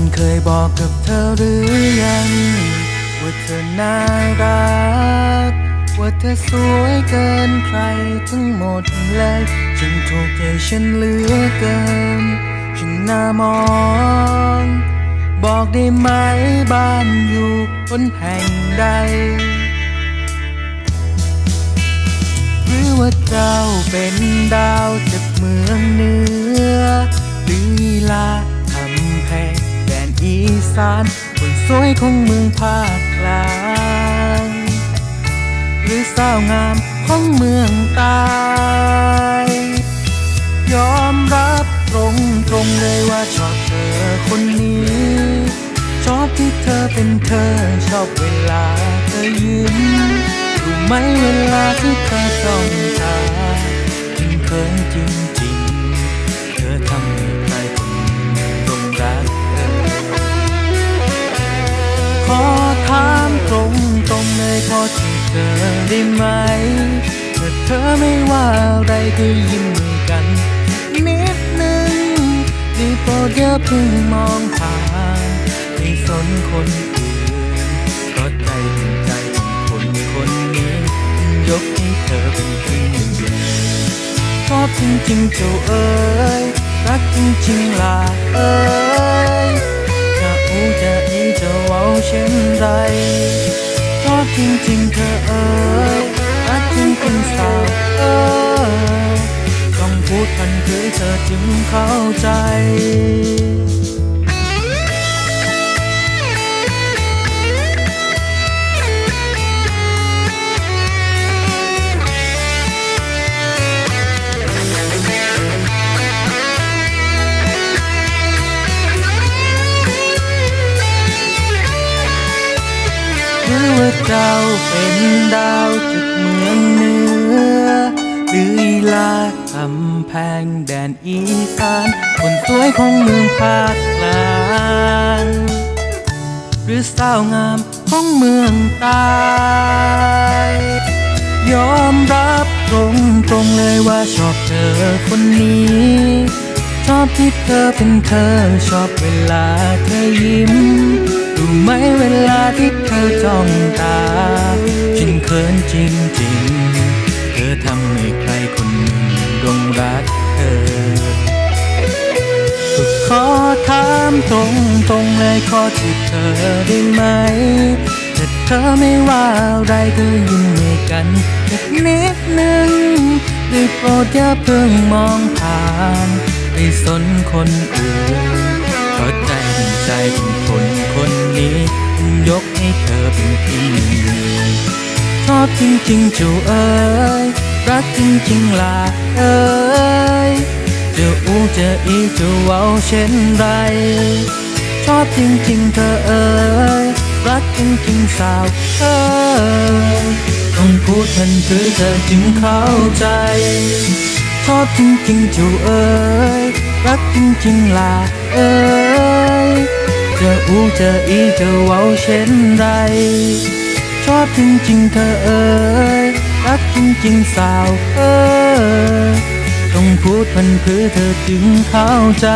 นเคยบอกกับเธอหรือยัง ว่าเธอน่ารัก ว่าเธอสวยเกินใครทั้งหมดเลยฉันถูกใจฉันเหลือเกิน ฉันน่ามอง บอกได้ไหมบ้านอยู่บนแห่งใด หรือว่าเจ้าเป็นดาวจากเมืองเหนือลีลาานคนสวยของเมืองภาคกลางหรือสาวงามของเมืองใต้ยอมรับตรงตรงๆเลยว่าชอบเธอคนนี้ชอบที่เธอเป็นเธอชอบเวลาเธอยิ้มรู้ไหมเวลาที่เธอจ้องตาฉันเขินจริง เธอได้ไหมถ้าเธอไม่ว่าอะไรก็ยิ้มกัน นิดนึงได้โปรดอย่าเพิ่งมองผ่านไม่สนคนอื่นเพราะใจเป็นใจของคนคนนี้ยกให้เธอเป็นที่หนึ่งชอบจริงๆเจ้าเอ๋ยรักจริงๆล่ะเอ๋ยจะอู้จะอีจะเว้าเช่นไร จริงๆเธอเอ๋ยรักจริงคุณสาวเอ๋ยต้องพูดทันคือเธอจึงเข้าใจ เจ้าเป็นดาวจากเมืองเหนือ หรืออีลาคำแพงแดนอีสาน คนสวยของเมืองภาคกลางหรือสาวงามของเมืองใต้ยอมรับตรงตรงๆเลยว่าชอบเธอคนนี้ ชอบที่เธอเป็นเธอชอบเวลาเธอยิ้ม ที่เธอจ้องตา ฉันเขินจริงๆ เธอทำให้ใครคนหนึ่งดงรักเธอ ขอถามตรงตรงๆเลยขอที่เธอได้ไหมถ้าเธอไม่ว่าอะไรก็ยิ้มให้กันสักนิดหนึ่งได้โปรดอย่าเพิ่งมองผ่านไปสนคนอื่นเพราะใจใจของคนคนนี้ ยกให้เธอเป็นที่หนึ่งชอบจริงๆจูเอ๋ยรักจริงๆล่ะเอ๋ยจะอูจะอีจะเว้าเช่นไร ชอบจริงๆเธอเอ๋ยรักจริงๆสาวเอ๋ยต้องพูดมันคือเธอจึงเข้าใจ ชอบจริงๆจูเอ๋ยรักจริงๆล่ะเอ๋ย จะอูจะอีจะเว้าเช่นไร ชอบจริงๆเธอเอ่ยรักจริงๆสาวเอ่ยต้องพูดมันเพื่อเธอจึงเข้าใจ